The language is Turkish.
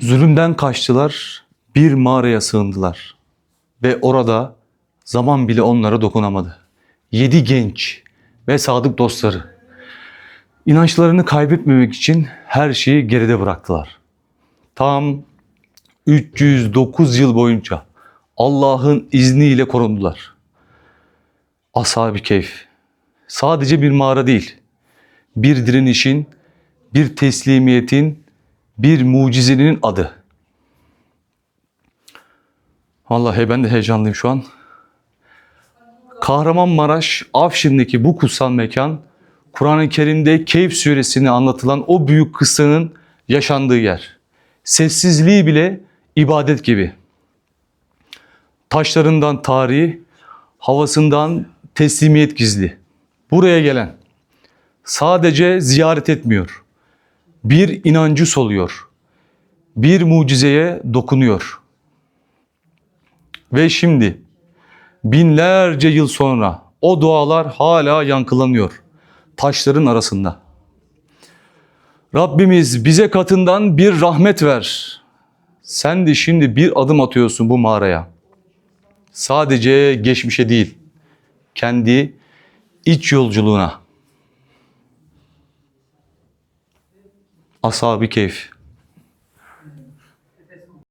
Zulümden kaçtılar, bir mağaraya sığındılar. Ve orada zaman bile onlara dokunamadı. Yedi genç ve sadık dostları. İnançlarını kaybetmemek için her şeyi geride bıraktılar. Tam 309 yıl boyunca Allah'ın izniyle korundular. Ashab-ı Keyf sadece bir mağara değil, bir direnişin, bir teslimiyetin, bir mucizenin adı. Vallahi ben de heyecanlıyım şu an. Kahramanmaraş, Afşin'deki bu kutsal mekan, Kur'an-ı Kerim'de Keyf suresinde anlatılan o büyük kıssanın yaşandığı yer. Sessizliği bile ibadet gibi. Taşlarından tarihi, havasından teslimiyet gizli. Buraya gelen sadece ziyaret etmiyor. Bir inancı soluyor. Bir mucizeye dokunuyor. Ve şimdi binlerce yıl sonra o dualar hala yankılanıyor taşların arasında. Rabbimiz bize katından bir rahmet ver. Sen de şimdi bir adım atıyorsun bu mağaraya. Sadece geçmişe değil, kendi iç yolculuğuna. Ashab-ı Keyf.